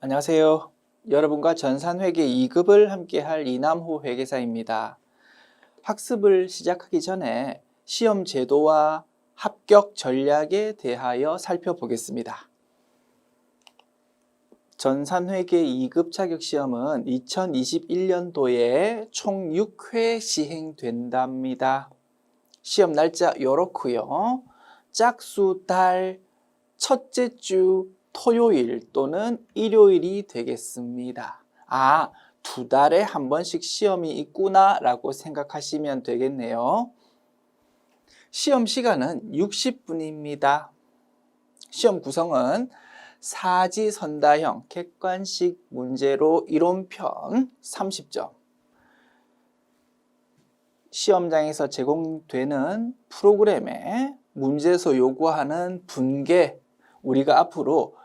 안녕하세요. 여러분과 전산회계 2급을 함께할 이남호 회계사입니다. 학습을 시작하기 전에 시험 제도와 합격 전략에 대하여 살펴보겠습니다. 전산회계 2급 자격 시험은 2021년도에 총 6회 시행된답니다. 시험 날짜 요렇고요. 짝수 달 첫째 주 토요일 또는 일요일이 되겠습니다. 아, 두 달에 한 번씩 시험이 있구나 라고 생각하시면 되겠네요. 시험 시간은 60분입니다. 시험 구성은 사지선다형 객관식 문제로 이론편 30점. 시험장에서 제공되는 프로그램에 문제에서 요구하는 분계, 우리가 앞으로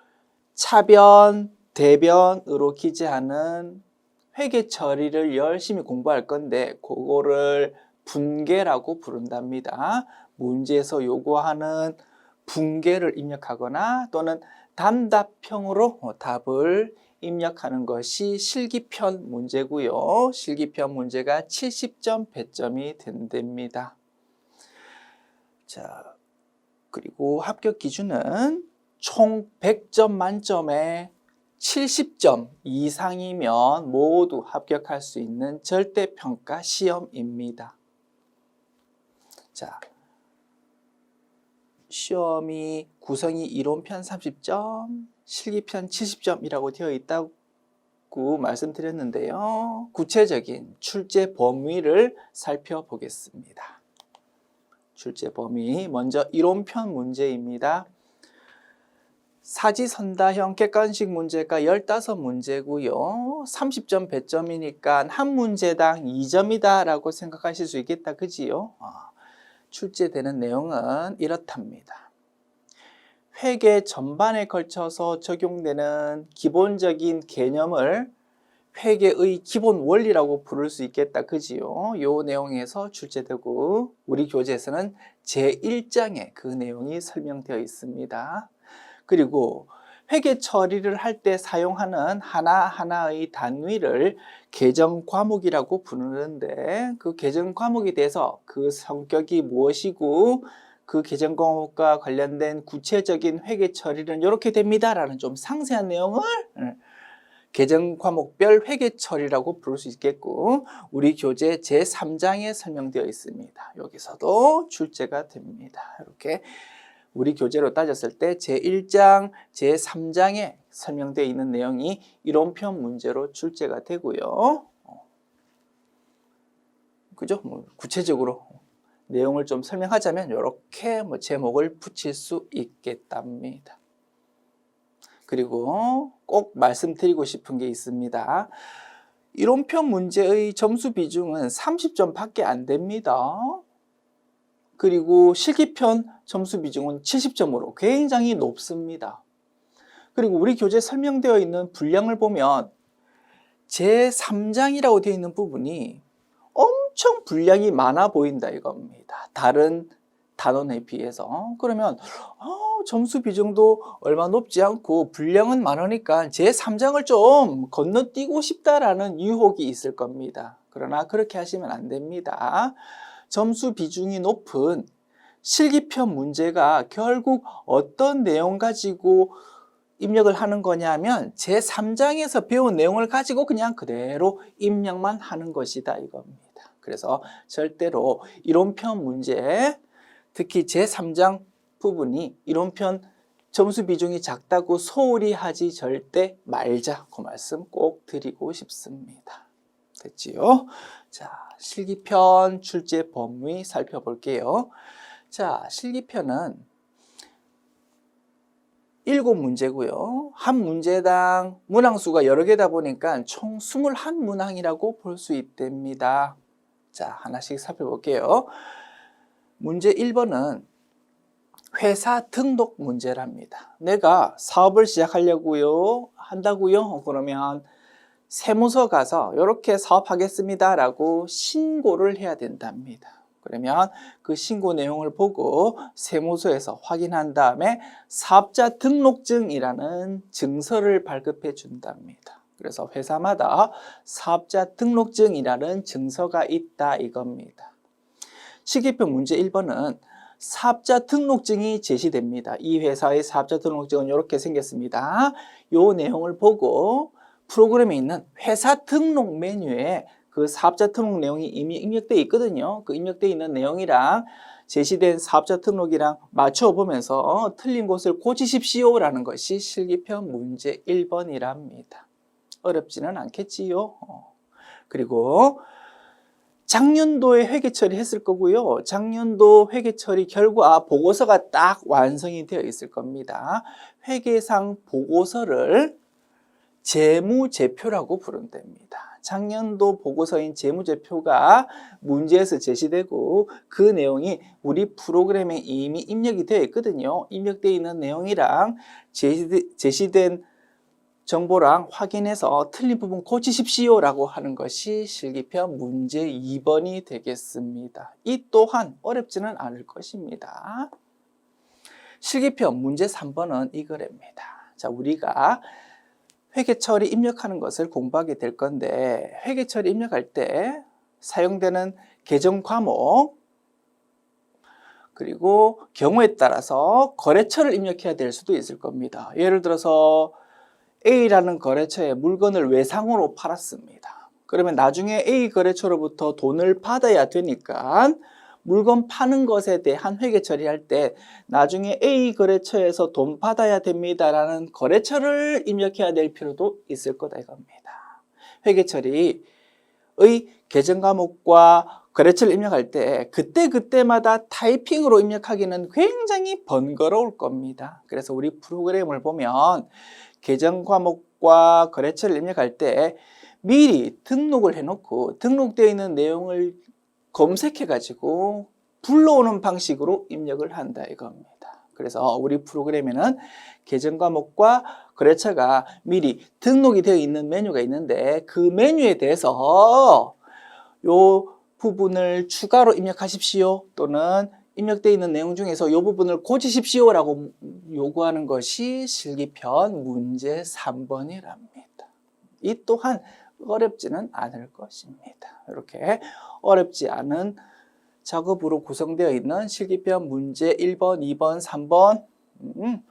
차변, 대변으로 기재하는 회계 처리를 열심히 공부할 건데 그거를 분계라고 부른답니다. 문제에서 요구하는 분계를 입력하거나 또는 단답형으로 답을 입력하는 것이 실기편 문제고요. 실기편 문제가 70점 배점이 된답니다. 자, 그리고 합격 기준은 총 100점 만점에 70점 이상이면 모두 합격할 수 있는 절대평가 시험입니다. 자, 시험이 구성이 이론편 30점, 실기편 70점이라고 되어 있다고 말씀드렸는데요. 구체적인 출제 범위를 살펴보겠습니다. 출제 범위 먼저 이론편 문제입니다. 사지선다형 객관식 문제가 15문제고요. 30점 배점이니까 한 문제당 2점이다 라고 생각하실 수 있겠다. 그지요? 아, 출제되는 내용은 이렇답니다. 회계 전반에 걸쳐서 적용되는 기본적인 개념을 회계의 기본 원리라고 부를 수 있겠다. 그지요? 요 내용에서 출제되고 우리 교재에서는 제1장에 그 내용이 설명되어 있습니다. 그리고 회계 처리를 할 때 사용하는 하나하나의 단위를 계정 과목이라고 부르는데 그 계정 과목에 대해서 그 성격이 무엇이고 그 계정 과목과 관련된 구체적인 회계 처리는 이렇게 됩니다라는 좀 상세한 내용을 계정 과목별 회계 처리라고 부를 수 있겠고 우리 교재 제3장에 설명되어 있습니다. 여기서도 출제가 됩니다. 이렇게 우리 교재로 따졌을 때 제1장, 제3장에 설명되어 있는 내용이 이론편 문제로 출제가 되고요. 그죠? 뭐 구체적으로 내용을 좀 설명하자면 이렇게 뭐 제목을 붙일 수 있겠답니다. 그리고 꼭 말씀드리고 싶은 게 있습니다. 이론편 문제의 점수 비중은 30점 밖에 안 됩니다. 그리고 실기편 점수 비중은 70점으로 굉장히 높습니다. 그리고 우리 교재 설명되어 있는 분량을 보면 제3장이라고 되어 있는 부분이 엄청 분량이 많아 보인다 이겁니다. 다른 단원에 비해서. 그러면 어, 점수 비중도 얼마 높지 않고 분량은 많으니까 제3장을 좀 건너뛰고 싶다라는 유혹이 있을 겁니다. 그러나 그렇게 하시면 안 됩니다. 점수 비중이 높은 실기편 문제가 결국 어떤 내용 가지고 입력을 하는 거냐면 제3장에서 배운 내용을 가지고 그냥 그대로 입력만 하는 것이다 이겁니다. 그래서 절대로 이론편 문제 특히 제3장 부분이 이론편 점수 비중이 작다고 소홀히 하지 절대 말자 그 말씀 꼭 드리고 싶습니다. 됐지요? 자, 실기편 출제 범위 살펴볼게요. 자, 실기편은 일곱 문제고요. 한 문제당 문항수가 여러 개다 보니까 총 21문항이라고 볼 수 있답니다. 자, 하나씩 살펴볼게요. 문제 1번은 회사 등록 문제랍니다. 내가 사업을 시작하려고요, 한다고요? 그러면 세무서 가서 이렇게 사업하겠습니다 라고 신고를 해야 된답니다. 그러면 그 신고 내용을 보고 세무서에서 확인한 다음에 사업자 등록증이라는 증서를 발급해 준답니다. 그래서 회사마다 사업자 등록증이라는 증서가 있다 이겁니다. 시기표 문제 1번은 사업자 등록증이 제시됩니다. 이 회사의 사업자 등록증은 이렇게 생겼습니다. 이 내용을 보고 프로그램에 있는 회사 등록 메뉴에 그 사업자 등록 내용이 이미 입력되어 있거든요. 그 입력되어 있는 내용이랑 제시된 사업자 등록이랑 맞춰 보면서 틀린 곳을 고치십시오라는 것이 실기편 문제 1번이랍니다. 어렵지는 않겠지요. 어. 그리고 작년도에 회계 처리했을 거고요. 작년도 회계 처리 결과 보고서가 딱 완성이 되어 있을 겁니다. 회계상 보고서를 재무제표라고 부른답니다. 작년도 보고서인 재무제표가 문제에서 제시되고 그 내용이 우리 프로그램에 이미 입력이 되어 있거든요. 입력되어 있는 내용이랑 제시- 제시된 정보랑 확인해서 틀린 부분 고치십시오 라고 하는 것이 실기편 문제 2번이 되겠습니다. 이 또한 어렵지는 않을 것입니다. 실기편 문제 3번은 이거랍니다. 자, 우리가 회계처리 입력하는 것을 공부하게 될 건데 회계처리 입력할 때 사용되는 계정 과목 그리고 경우에 따라서 거래처를 입력해야 될 수도 있을 겁니다. 예를 들어서 A라는 거래처에 물건을 외상으로 팔았습니다. 그러면 나중에 A 거래처로부터 돈을 받아야 되니까 물건 파는 것에 대한 회계 처리할 때 나중에 A 거래처에서 돈 받아야 됩니다라는 거래처를 입력해야 될 필요도 있을 거다 이겁니다. 회계 처리의 계정 과목과 거래처를 입력할 때 그때 그때마다 타이핑으로 입력하기는 굉장히 번거로울 겁니다. 그래서 우리 프로그램을 보면 계정 과목과 거래처를 입력할 때 미리 등록을 해놓고 등록되어 있는 내용을 검색해 가지고 불러오는 방식으로 입력을 한다 이겁니다. 그래서 우리 프로그램에는 계정 과목과 거래처가 미리 등록이 되어 있는 메뉴가 있는데 그 메뉴에 대해서 요 부분을 추가로 입력하십시오 또는 입력되어 있는 내용 중에서 이 부분을 고치십시오 라고 요구하는 것이 실기편 문제 3번이랍니다. 이 또한 어렵지는 않을 것입니다. 이렇게 어렵지 않은 작업으로 구성되어 있는 실기편 문제 1번, 2번, 3번 음,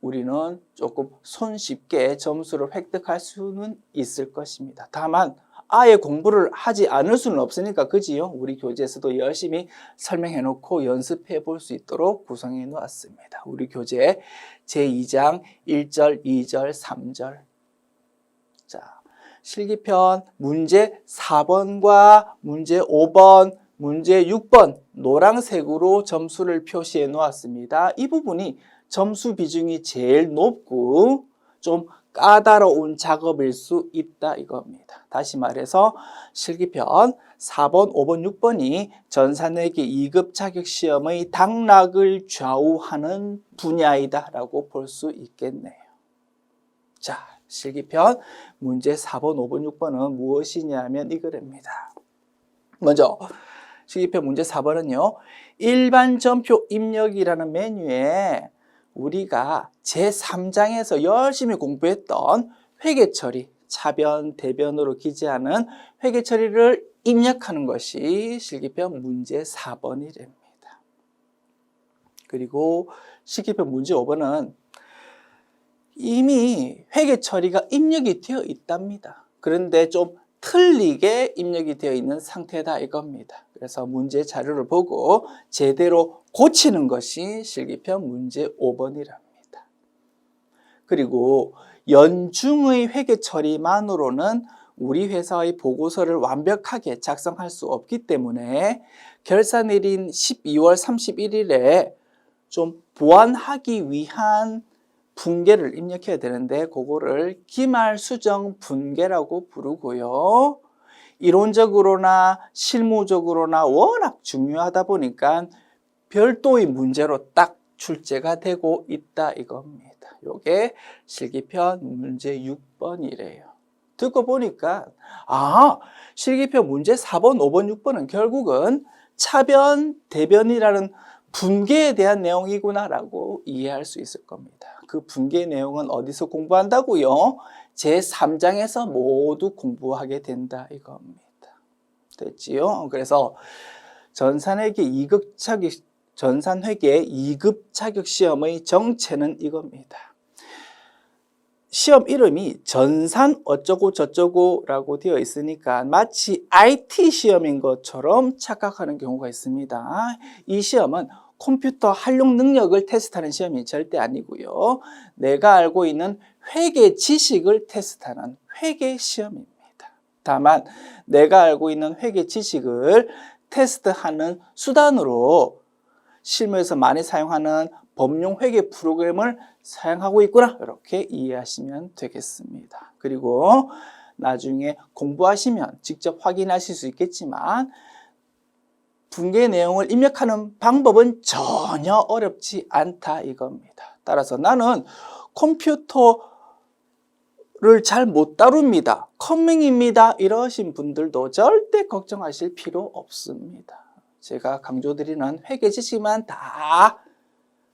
우리는 조금 손쉽게 점수를 획득할 수는 있을 것입니다. 다만 아예 공부를 하지 않을 수는 없으니까 그지요? 우리 교재에서도 열심히 설명해 놓고 연습해 볼 수 있도록 구성해 놓았습니다. 우리 교재 제2장 1절, 2절, 3절. 자, 실기편 문제 4번과 문제 5번, 문제 6번 노란색으로 점수를 표시해 놓았습니다. 이 부분이 점수 비중이 제일 높고 좀 까다로운 작업일 수 있다 이겁니다. 다시 말해서 실기편 4번, 5번, 6번이 전산회계 2급 자격 시험의 당락을 좌우하는 분야이다 라고 볼 수 있겠네요. 자, 실기편 문제 4번, 5번, 6번은 무엇이냐면 이거랍니다. 먼저 실기편 문제 4번은요. 일반 전표 입력이라는 메뉴에 우리가 제3장에서 열심히 공부했던 회계 처리, 차변, 대변으로 기재하는 회계 처리를 입력하는 것이 실기편 문제 4번이랍니다. 그리고 실기편 문제 5번은 이미 회계 처리가 입력이 되어 있답니다. 그런데 좀 틀리게 입력이 되어 있는 상태다 이겁니다. 그래서 문제 자료를 보고 제대로 고치는 것이 실기편 문제 5번이랍니다. 그리고 연중의 회계 처리만으로는 우리 회사의 보고서를 완벽하게 작성할 수 없기 때문에 결산일인 12월 31일에 좀 보완하기 위한 분계를 입력해야 되는데 그거를 기말 수정 분계라고 부르고요. 이론적으로나 실무적으로나 워낙 중요하다 보니까 별도의 문제로 딱 출제가 되고 있다 이겁니다. 요게 실기편 문제 6번이래요. 듣고 보니까 아 실기표 문제 4번, 5번, 6번은 결국은 차변, 대변이라는 분계에 대한 내용이구나라고 이해할 수 있을 겁니다. 그 분계 내용은 어디서 공부한다고요? 제 3장에서 모두 공부하게 된다 이겁니다. 됐지요? 그래서 전산회계 2급 자격 전산회계 2급 자격 시험의 정체는 이겁니다. 시험 이름이 전산 어쩌고 저쩌고라고 되어 있으니까 마치 IT 시험인 것처럼 착각하는 경우가 있습니다. 이 시험은 컴퓨터 활용 능력을 테스트하는 시험이 절대 아니고요. 내가 알고 있는 회계 지식을 테스트하는 회계 시험입니다. 다만 내가 알고 있는 회계 지식을 테스트하는 수단으로 실무에서 많이 사용하는 법용 회계 프로그램을 사용하고 있구나 이렇게 이해하시면 되겠습니다. 그리고 나중에 공부하시면 직접 확인하실 수 있겠지만 분계 내용을 입력하는 방법은 전혀 어렵지 않다 이겁니다. 따라서 나는 컴퓨터를 잘 못 다룹니다. 컴맹입니다. 이러신 분들도 절대 걱정하실 필요 없습니다. 제가 강조드리는 회계 지식만 다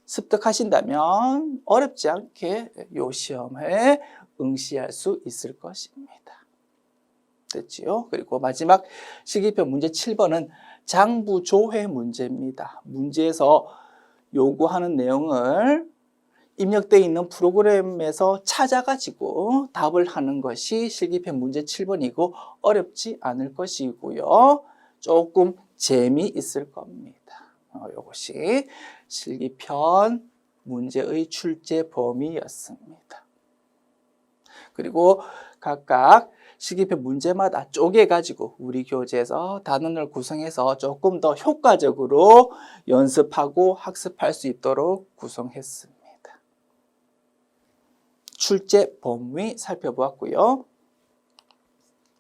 습득하신다면 어렵지 않게 요 시험에 응시할 수 있을 것입니다. 됐지요? 그리고 마지막 시기표 문제 7번은 장부 조회 문제입니다. 문제에서 요구하는 내용을 입력되어 있는 프로그램에서 찾아가지고 답을 하는 것이 실기편 문제 7번이고 어렵지 않을 것이고요. 조금 재미있을 겁니다. 어, 이것이 실기편 문제의 출제 범위였습니다. 그리고 각각 실기편 문제마다 쪼개가지고 우리 교재에서 단원을 구성해서 조금 더 효과적으로 연습하고 학습할 수 있도록 구성했습니다. 출제 범위 살펴보았고요.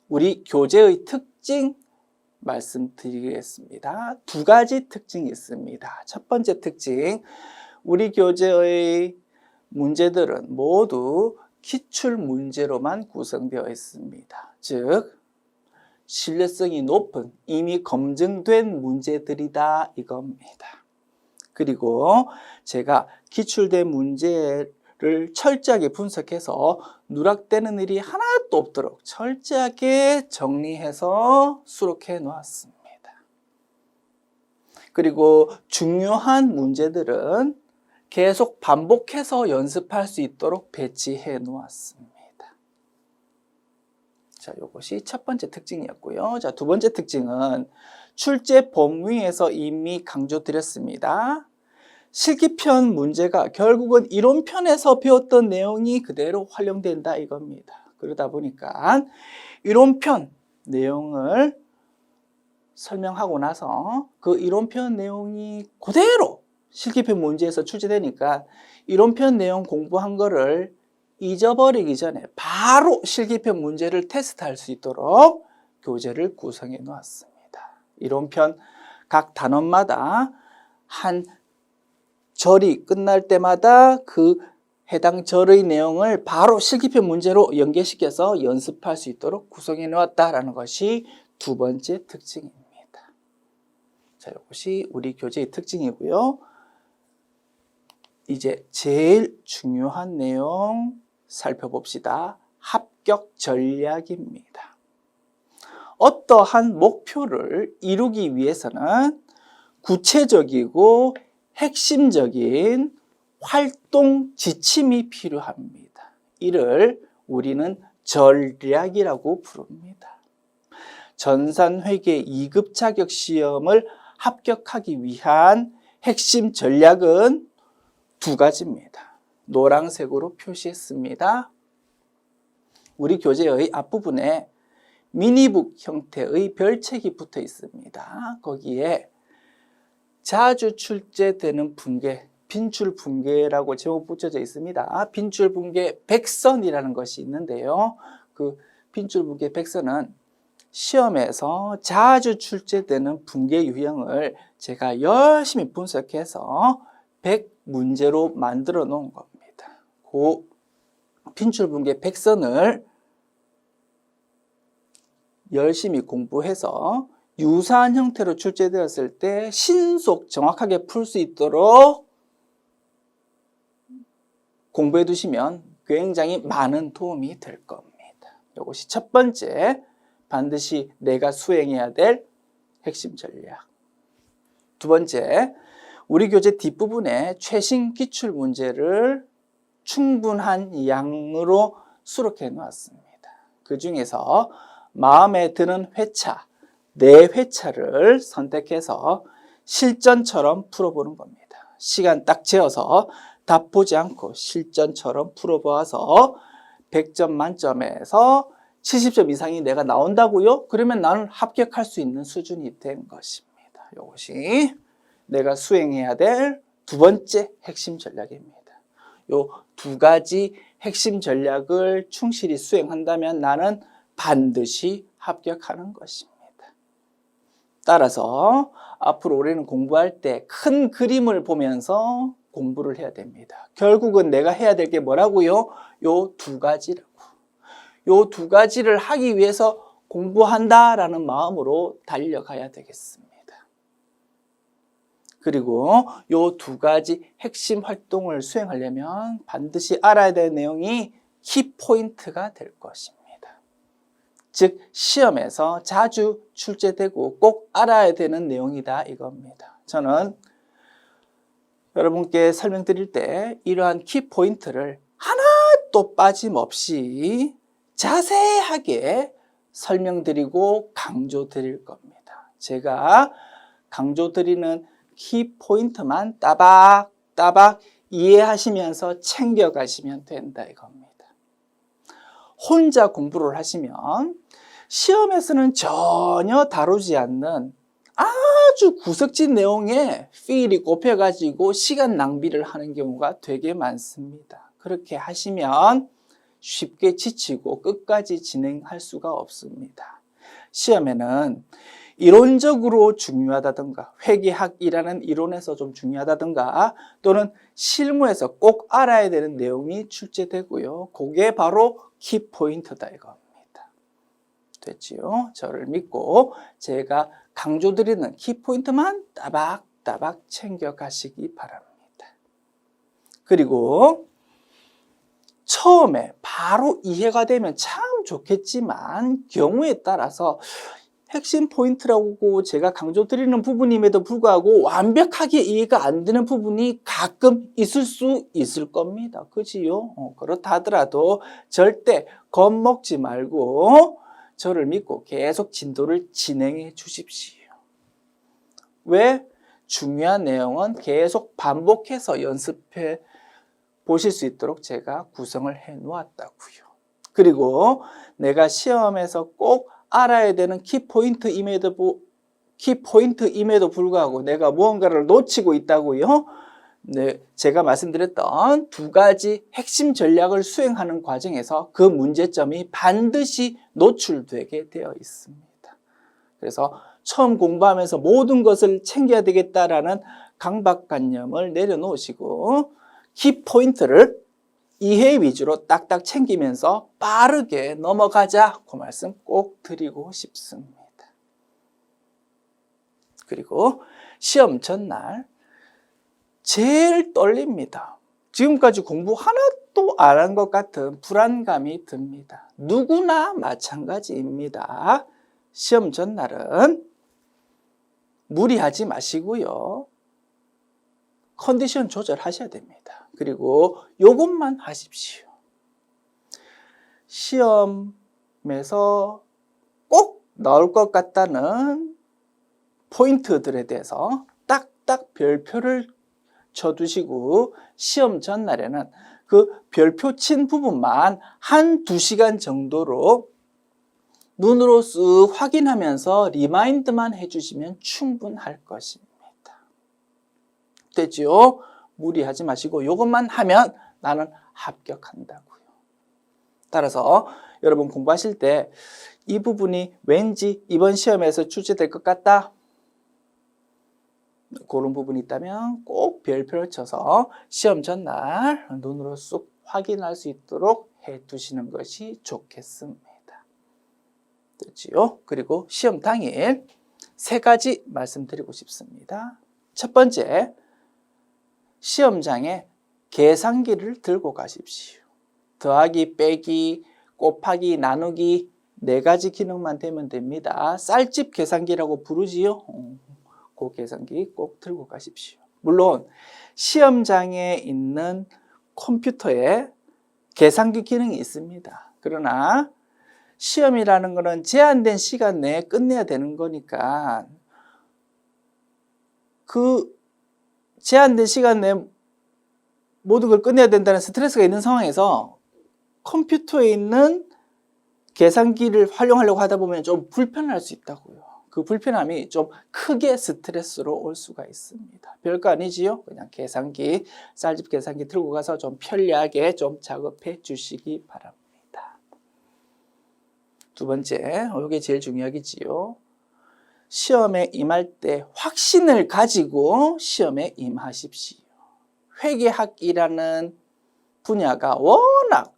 우리 교재의 특징 말씀드리겠습니다. 두 가지 특징이 있습니다. 첫 번째 특징, 우리 교재의 문제들은 모두 기출 문제로만 구성되어 있습니다. 즉, 신뢰성이 높은 이미 검증된 문제들이다 이겁니다. 그리고 제가 기출된 문제를 철저하게 분석해서 누락되는 일이 하나도 없도록 철저하게 정리해서 수록해 놓았습니다. 그리고 중요한 문제들은 계속 반복해서 연습할 수 있도록 배치해 놓았습니다. 자, 이것이 첫 번째 특징이었고요. 자, 두 번째 특징은 출제 범위에서 이미 강조드렸습니다. 실기편 문제가 결국은 이론편에서 배웠던 내용이 그대로 활용된다 이겁니다. 그러다 보니까 이론편 내용을 설명하고 나서 그 이론편 내용이 그대로 실기편 문제에서 출제되니까 이론편 내용 공부한 거를 잊어버리기 전에 바로 실기편 문제를 테스트할 수 있도록 교재를 구성해 놓았습니다. 이론편 각 단원마다 한 절이 끝날 때마다 그 해당 절의 내용을 바로 실기편 문제로 연계시켜서 연습할 수 있도록 구성해 놓았다라는 것이 두 번째 특징입니다. 자, 이것이 우리 교재의 특징이고요. 이제 제일 중요한 내용 살펴봅시다. 합격 전략입니다. 어떠한 목표를 이루기 위해서는 구체적이고 핵심적인 활동 지침이 필요합니다. 이를 우리는 전략이라고 부릅니다. 전산회계 2급 자격 시험을 합격하기 위한 핵심 전략은 두 가지입니다. 노란색으로 표시했습니다. 우리 교재의 앞부분에 미니북 형태의 별책이 붙어 있습니다. 거기에 자주 출제되는 붕괴, 빈출 붕괴라고 제목 붙여져 있습니다. 빈출 붕괴 백선이라는 것이 있는데요. 그 빈출 붕괴 백선은 시험에서 자주 출제되는 붕괴 유형을 제가 열심히 분석해서 100문제로 만들어 놓은 겁니다. 그 빈출 붕괴 백선을 열심히 공부해서 유사한 형태로 출제되었을 때 신속 정확하게 풀 수 있도록 공부해 두시면 굉장히 많은 도움이 될 겁니다. 이것이 첫 번째 반드시 내가 수행해야 될 핵심 전략. 두 번째, 우리 교재 뒷부분에 최신 기출 문제를 충분한 양으로 수록해 놓았습니다. 그 중에서 마음에 드는 회차, 네 회차를 선택해서 실전처럼 풀어보는 겁니다. 시간 딱 재어서 답 보지 않고 실전처럼 풀어보아서 100점 만점에서 70점 이상이 내가 나온다고요? 그러면 나는 합격할 수 있는 수준이 된 것입니다. 이것이 내가 수행해야 될 두 번째 핵심 전략입니다. 요 두 가지 핵심 전략을 충실히 수행한다면 나는 반드시 합격하는 것입니다. 따라서 앞으로 올해는 공부할 때 큰 그림을 보면서 공부를 해야 됩니다. 결국은 내가 해야 될 게 뭐라고요? 요 두 가지라고. 요 두 가지를 하기 위해서 공부한다라는 마음으로 달려가야 되겠습니다. 그리고 요 두 가지 핵심 활동을 수행하려면 반드시 알아야 될 내용이 키포인트가 될 것입니다. 즉, 시험에서 자주 출제되고 꼭 알아야 되는 내용이다 이겁니다. 저는 여러분께 설명드릴 때 이러한 키포인트를 하나도 빠짐없이 자세하게 설명드리고 강조드릴 겁니다. 제가 강조드리는 키포인트만 따박따박 이해하시면서 챙겨가시면 된다 이겁니다. 혼자 공부를 하시면 시험에서는 전혀 다루지 않는 아주 구석진 내용에 필이 꼽혀가지고 시간 낭비를 하는 경우가 되게 많습니다. 그렇게 하시면 쉽게 지치고 끝까지 진행할 수가 없습니다. 시험에는 이론적으로 중요하다든가 회계학이라는 이론에서 좀 중요하다든가 또는 실무에서 꼭 알아야 되는 내용이 출제되고요. 그게 바로 키포인트다 이겁니다. 됐지요? 저를 믿고 제가 강조드리는 키포인트만 따박따박 챙겨가시기 바랍니다. 그리고 처음에 바로 이해가 되면 참 좋겠지만 경우에 따라서 핵심 포인트라고 제가 강조드리는 부분임에도 불구하고 완벽하게 이해가 안 되는 부분이 가끔 있을 수 있을 겁니다. 그지요? 어, 그렇다 하더라도 절대 겁먹지 말고 저를 믿고 계속 진도를 진행해 주십시오. 왜? 중요한 내용은 계속 반복해서 연습해 보실 수 있도록 제가 구성을 해 놓았다고요. 그리고 내가 시험에서 꼭 알아야 되는 키포인트임에도, 키포인트임에도 불구하고 내가 무언가를 놓치고 있다고요. 네, 제가 말씀드렸던 두 가지 핵심 전략을 수행하는 과정에서 그 문제점이 반드시 노출되게 되어 있습니다. 그래서 처음 공부하면서 모든 것을 챙겨야 되겠다라는 강박관념을 내려놓으시고 키포인트를 이해 위주로 딱딱 챙기면서 빠르게 넘어가자 그 말씀 꼭 드리고 싶습니다. 그리고 시험 전날 제일 떨립니다. 지금까지 공부 하나도 안 한 것 같은 불안감이 듭니다. 누구나 마찬가지입니다. 시험 전날은 무리하지 마시고요. 컨디션 조절하셔야 됩니다. 그리고 요것만 하십시오. 시험에서 꼭 나올 것 같다는 포인트들에 대해서 딱딱 별표를 쳐두시고 시험 전날에는 그 별표 친 부분만 한 두 시간 정도로 눈으로 쓱 확인하면서 리마인드만 해주시면 충분할 것입니다. 됐지요? 무리하지 마시고 이것만 하면 나는 합격한다고요. 따라서 여러분 공부하실 때 이 부분이 왠지 이번 시험에서 출제될 것 같다. 그런 부분이 있다면 꼭 별표를 쳐서 시험 전날 눈으로 쑥 확인할 수 있도록 해 두시는 것이 좋겠습니다. 됐지요? 그리고 시험 당일 세 가지 말씀드리고 싶습니다. 첫 번째, 시험장에 계산기를 들고 가십시오. 더하기, 빼기, 곱하기, 나누기 네 가지 기능만 되면 됩니다. 쌀집 계산기라고 부르지요. 어, 그 계산기 꼭 들고 가십시오. 물론 시험장에 있는 컴퓨터에 계산기 기능이 있습니다. 그러나 시험이라는 것은 제한된 시간 내에 끝내야 되는 거니까 그 제한된 시간 내에 모든 걸 끝내야 된다는 스트레스가 있는 상황에서 컴퓨터에 있는 계산기를 활용하려고 하다 보면 좀 불편할 수 있다고요. 그 불편함이 좀 크게 스트레스로 올 수가 있습니다. 별거 아니지요? 그냥 계산기, 쌀집 계산기 들고 가서 좀 편리하게 좀 작업해 주시기 바랍니다. 두 번째, 이게 제일 중요하겠지요. 시험에 임할 때 확신을 가지고 시험에 임하십시오. 회계학이라는 분야가 워낙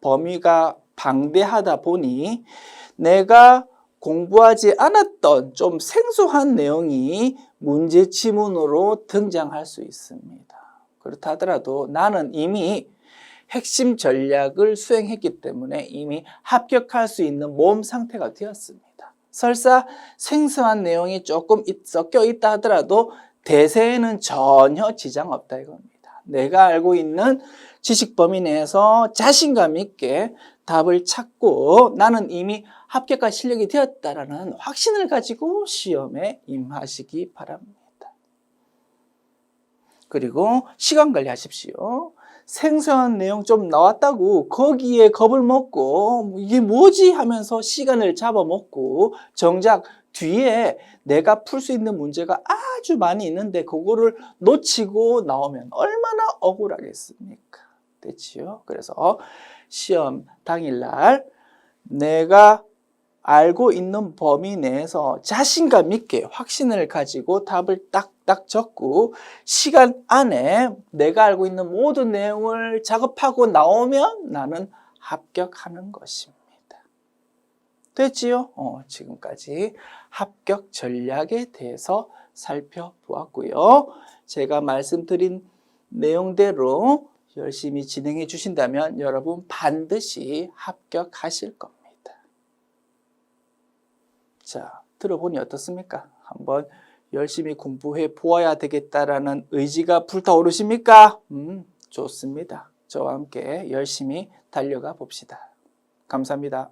범위가 방대하다 보니 내가 공부하지 않았던 좀 생소한 내용이 문제 지문으로 등장할 수 있습니다. 그렇다 하더라도 나는 이미 핵심 전략을 수행했기 때문에 이미 합격할 수 있는 몸 상태가 되었습니다. 설사 생소한 내용이 조금 있- 섞여 있다 하더라도 대세에는 전혀 지장 없다 이겁니다. 내가 알고 있는 지식 범위 내에서 자신감 있게 답을 찾고 나는 이미 합격할 실력이 되었다라는 확신을 가지고 시험에 임하시기 바랍니다. 그리고 시간 관리하십시오. 생소한 내용 좀 나왔다고 거기에 겁을 먹고 뭐 이게 뭐지 하면서 시간을 잡아먹고 정작 뒤에 내가 풀 수 있는 문제가 아주 많이 있는데 그거를 놓치고 나오면 얼마나 억울하겠습니까? 됐지요? 그래서 시험 당일날 내가 알고 있는 범위 내에서 자신감 있게 확신을 가지고 답을 딱딱 적고 시간 안에 내가 알고 있는 모든 내용을 작업하고 나오면 나는 합격하는 것입니다. 됐지요? 어, 지금까지 합격 전략에 대해서 살펴보았고요. 제가 말씀드린 내용대로 열심히 진행해 주신다면 여러분 반드시 합격하실 겁니다. 자, 들어보니 어떻습니까? 한번 열심히 공부해 보아야 되겠다라는 의지가 불타오르십니까? 음, 좋습니다. 저와 함께 열심히 달려가 봅시다. 감사합니다.